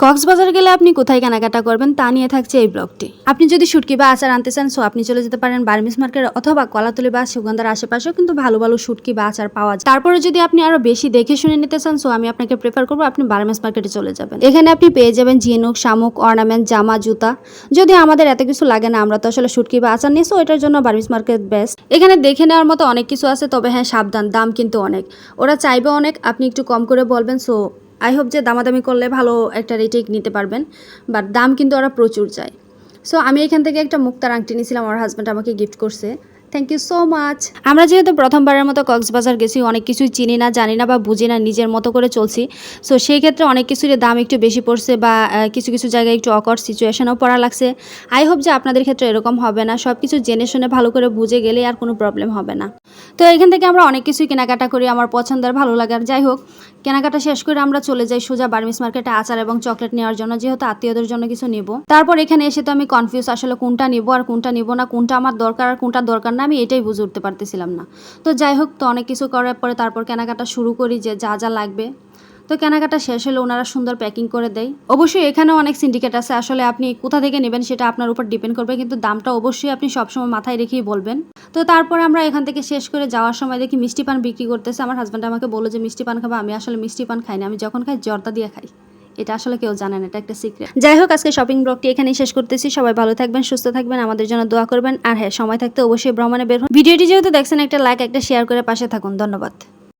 কক্সবাজার গেলে আপনি কোথায় কেনাকাটা করবেন তা নিয়ে থাকছে এই ব্লগটি। আপনি যদি শুটকি বা আচার আনতে চান সো আপনি চলে যেতে পারেন বার্মিস মার্কেট অথবা কলাতলি বা সুগন্ধার আশেপাশেও কিন্তু ভালো ভালো শুটকি বা আচার পাওয়া যায়। তারপরে যদি আপনি আরও বেশি দেখে শুনে নিতে চান সো আমি আপনাকে প্রেফার করব আপনি বার্মিস মার্কেটে চলে যাবেন। এখানে আপনি পেয়ে যাবেন ঝিনুক, শামুক, অর্নামেন্ট, জামা, জুতা। যদি আমাদের এত কিছু লাগে না, আমরা তো আসলে শুটকি বা আচার নিয়েছি ওইটার জন্য বার্মিস মার্কেট বেস্ট এখানে দেখে নেওয়ার মতো অনেক কিছু আছে, তবে হ্যাঁ সাবধান, দাম কিন্তু অনেক। ওরা চাইবে অনেক, আপনি একটু কম করে বলবেন সো আই হোপ যে দামাদামি করলে ভালো একটা রেটেই নিতে পারবেন বাট দাম কিন্তু ওরা প্রচুর চায়। সো আমি এখান থেকে একটা মুক্তার আংটি নিয়েছিলাম, আমার হাজব্যান্ড আমাকে গিফট করছে। থ্যাংক ইউ সো মাচ আমরা যেহেতু প্রথমবারের মতো কক্সবাজার গেছি, অনেক কিছুই চিনি না, জানি না বা বুঝি না, নিজের মতো করে চলছি। সো সেই ক্ষেত্রে অনেক কিছুর দাম একটু বেশি পড়ছে বা কিছু কিছু জায়গায় একটু অকর সিচুয়েশনও পড়া লাগছে। আই হোপ যে আপনাদের ক্ষেত্রে এরকম হবে না সব কিছু জেনে শুনে ভালো করে বুঝে গেলে আর কোনো প্রবলেম হবে না। তো এখান থেকে আমরা অনেক কিছুই কেনাকাটা করি, আমার পছন্দের ভালো লাগার। যাই হোক, কেনাকাটা শেষ করে আমরা চলে যাই সোজা বার্মিস মার্কেটে আচার এবং চকলেট নেওয়ার জন্য, যেহেতু আত্মীয়দের জন্য কিছু নিব। তারপর এখানে এসে তো আমি কনফিউজ আসলে কোনটা নিব আর কোনটা নিব না, কোনটা আমার দরকার আর কোনটা দরকার না, আমি এটাই বুঝে উঠতে পারতেছিলাম না। তো যাই হোক, তো অনেক কিছু করার পরে তারপর কেনাকাটা শুরু করি যে যা যা লাগবে। তো কেনাকাটা শেষ হলে ওনারা সুন্দর প্যাকিং করে দেয়। অবশ্যই এখানেও অনেক সিন্ডিকেট আছে। আসলে আপনি কোথা থেকে নেবেন সেটা আপনার উপর ডিপেন্ড করবে, কিন্তু দামটা অবশ্যই আপনি সবসময় মাথায় রেখেই বলবেন। তো তারপর আমরা এখান থেকে শেষ করে যাওয়ার সময় দেখি মিষ্টি পান বিক্রি করতেছে। আমার হাজব্যান্ড আমাকে বলল যে, মিষ্টি পান খাব, আমি আসলে মিষ্টি পান খাই না। আমি যখন খাই জর্দা দিয়ে খাই। এটা আসলে কেউ জানে না, এটা একটা সিক্রেট যাই হোক, আজকে শপিং ব্লগটি এখানেই শেষ করতেছি। সবাই ভালো থাকবেন, সুস্থ থাকবেন, আমাদের জন্য দোয়া করবেন। আর হ্যাঁ সময় থাকতে অবশ্যই ভ্রমণে বের হন। ভিডিওটি যেহেতু দেখছেন, একটা লাইক একটা শেয়ার করে পাশে থাকুন। ধন্যবাদ।